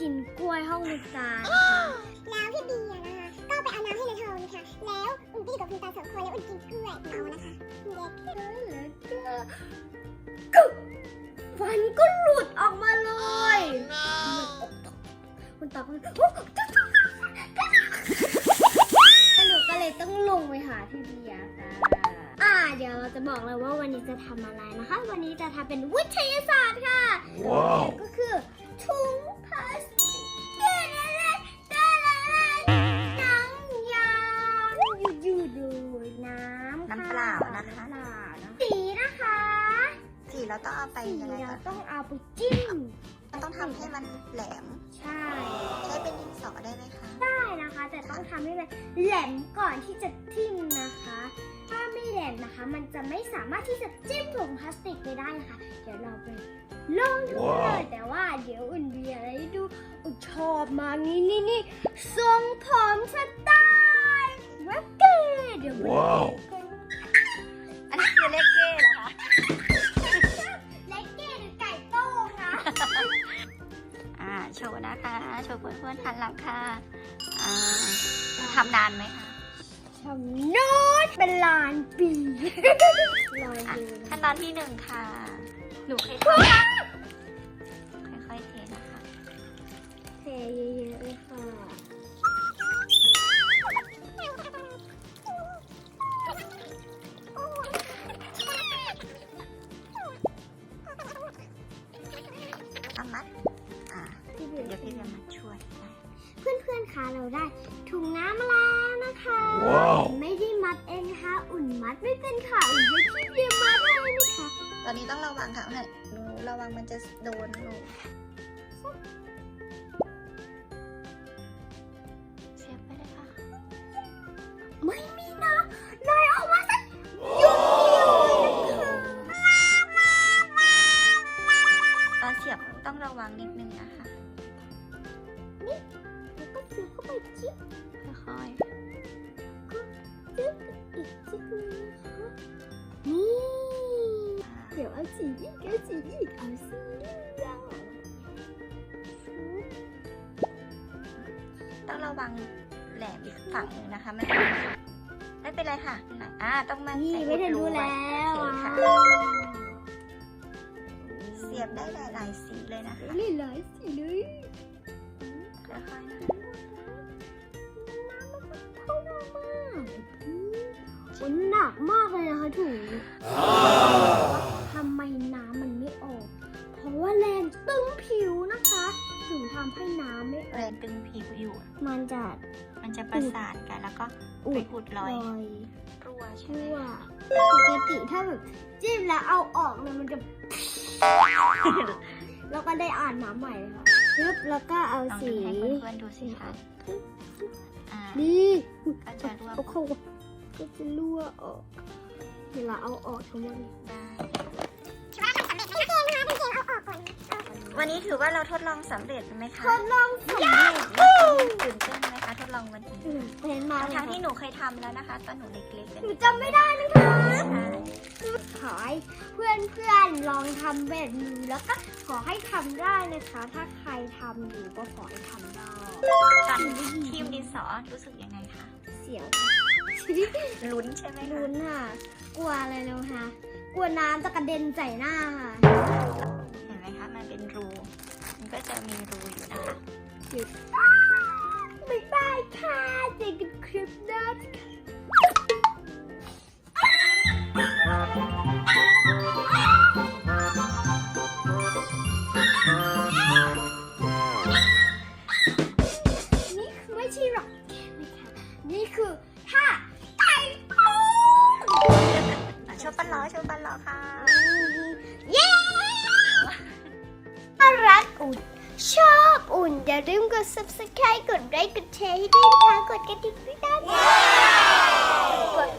กินกล้วยห้องมุกานะคะแล้วพี่เบียร์นะคะ ก็ไปเอาน้ำให้นายทองนะคะแล้วอุ่นก็อยู่กับคุณตาสองคนแล้วอุ่นกินกล้วยเอานะคะเด็กแล้วก็กึ๊บฟันก็หลุดออกมาเลยคุณตาก็เลยโอ๊ะสนุกก็เลยต้องลงไปหาพี่เบียร์ค่ะอ่าเดี๋ยวเราจะบอกเลยว่าวันนี้จะทำอะไรนะคะ วันนี้จะทำเป็นวิทยาศาสตร์ค่ะว้าวก็คือถุง ต้องเอาไปสียังไงเราก่อนต้องเอาไปจิ้มมันต้องทำให้มันแหลม ใช่ใช้เป็นดินสอได้ไหมคะ ได้นะคะ แต่ต้องทำให้มันแหลมก่อนที่จะจิ้มนะคะ ถ้าไม่แหลมนะคะ มันจะไม่สามารถที่จะจิ้มถุงพลาสติกไปได้นะคะ เดี๋ยวเราไปลองดูกันเลยแต่ว่าเดี๋ยวอุ่นเบียร์ให้ดูอุ่นชอบมากนี่นี่นี่ทรงผมส โชว์นะคะ โชว์เพื่อนๆทันหลังค่ะอ่าทำนานไหมคะทำโน้ตเป็นล้านปีรออะดูนะขั้นตอนที่หนึ่งค่ะ หนูเคยทำค่อยๆเทนะคะ เทเยอะๆเลยค่ะ พี่เบียร์เดี๋ยวพี่จะมาช่วยนะเพื่อนๆคะเราได้ถุงน้ำมาแล้วนะคะว้าวไม่ได้มัดเองนะคะ อุ่นมัดไม่เป็นค่ะอุ่นให้พี่เบียร์มัดให้นะคะตอนนี้ต้องระวังค่ะเนี่ยหนูระวังมันจะโดนหนูเสียบไปเลยค่ะไม่ ไปจิ๊บค่อยจิ๊บอีกจิ๊บนึงนะคะนี่ๆเดี๋ยวเอาสีอีกเอาสีอีกเอาสีเหลืองต้องระวังแหลมอีกฝั่งหนึ่งนะคะไม่ไม่เป็นไรค่ะอ่าต้องมันนี่ใส่ไม่ได้อุรู้ไแล้วโออะเคค่ะเสียบได้หลายๆสีเลยนะคะนี่หลายสีเลย ถุงทำไมน้ำมันไม่ออก เพราะว่าแรงตึงผิวนะคะ ถึงทำให้น้ำไม่อแรอก งตึงผิวอยู่มันจะมันจะประสานกันแล้วก็อุไปดอุดรรออยยรั่วใช่ไหมชั่วคะปกติถ้าแบบจิ้มแล้วเอาออกเลยมันจะ แล้วก็ได้อ่านน้ำใหม่เลยค่ะปึ๊บแล้วก็เอาลองสีดึงให้เพื่อนๆดูสิคะอ่านี่ก็จะรั่วเอาเข้าก็จะรั่วออก เวลาเอาออกทั้งหมดได้พี่เจมส์นะคะพี่เจมส์เอาออกก่อนนะวันนี้ถือว่าเราทดลองสำเร็จไหมคะทดลองสำเร็จตื่นเต้นไหมคะทดลองวันนี้ตื่นเต้นมากเลยทั้งค่ะที่หนูเคยทำแล้วนะคะ ตอนหนูเล็กๆเลยหนูจำไม่ได้นะคะใช่ขอให้เพื่อนเพื่อนๆลองทำแบบนี้แล้วก็ขอให้ทำได้นะคะ ถ้าใครทำอยู่ก็ขอให้ทำได้ตอนทีมดินสอรู้สึกยังไงคะ เสียว ลุ้นใช่ไหมคะลุ้นค่ะ กลัวอะไรนะคะกลัวน้ำจะกระเด็นใส่หน้าค่ะ เห็นไหมคะ มันเป็นรู มันก็จะมีรูอยู่นะคะบ๊ายบายค่ะเจอกันคลิปหน้าค่ะนี่คือไม่ใช่หรอกแกนนะคะนี่คือ อุ่น ชอบอุ่น อย่าลืมกด subscribe กดไลค์กดแชร์ให้ด้วยนะคะ กดกระดิ่งด้วยนะกด